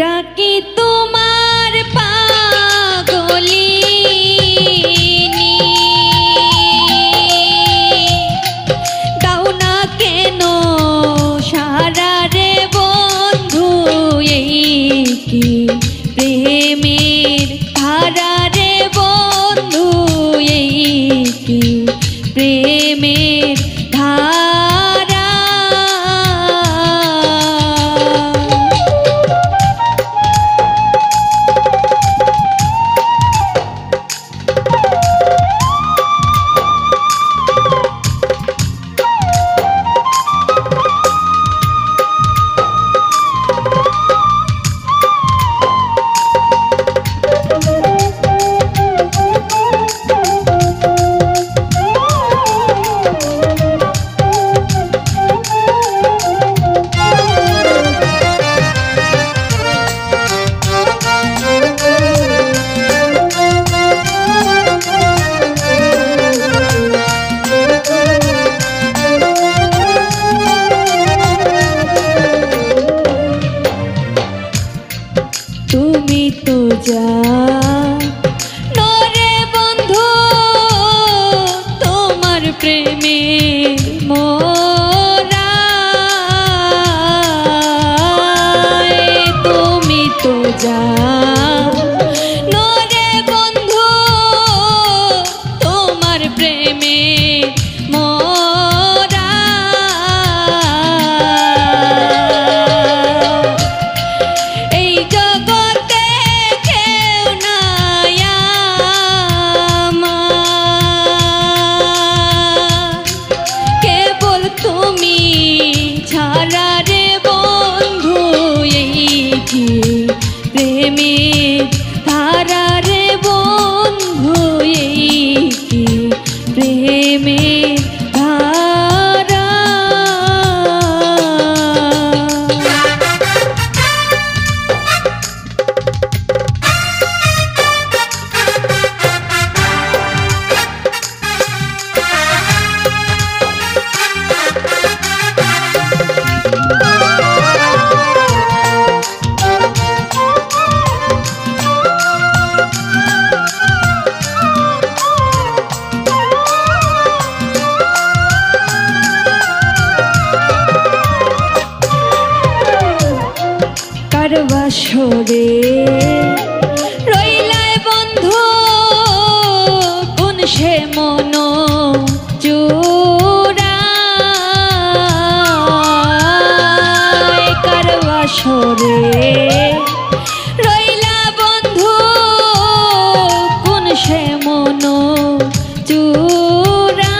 ডাকি তোমার じ。কারবাসরে রইলা বন্ধু কোন সে মন চূড়া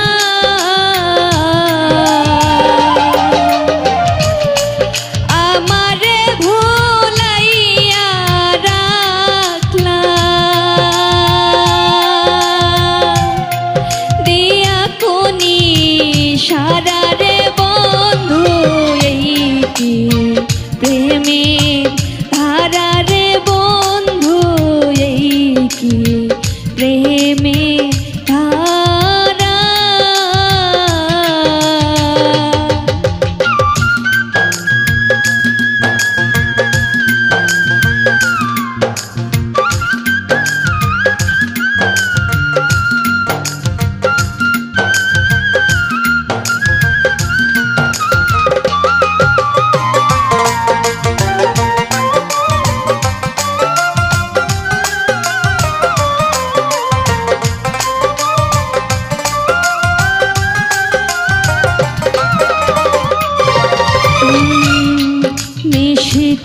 আমারে সারা রে বন্ধু এই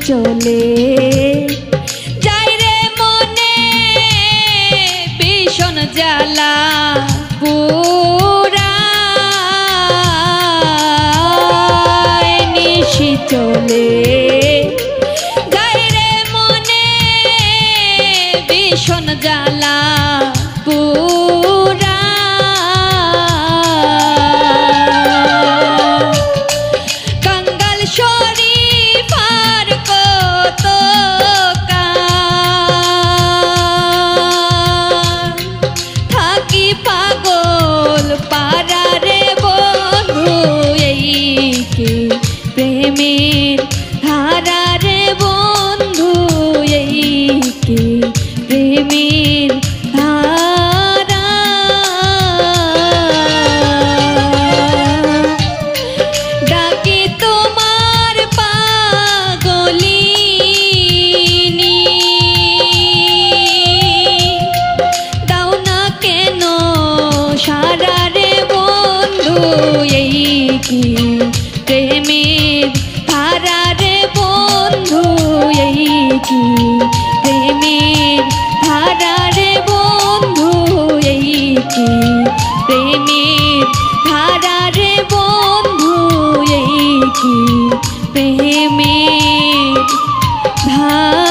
চলে। যাই রে মনে ভীষণ জ্বালা পুরা। চলে। যাই রে মনে ভীষণ জ্বালা প্রেমের ধা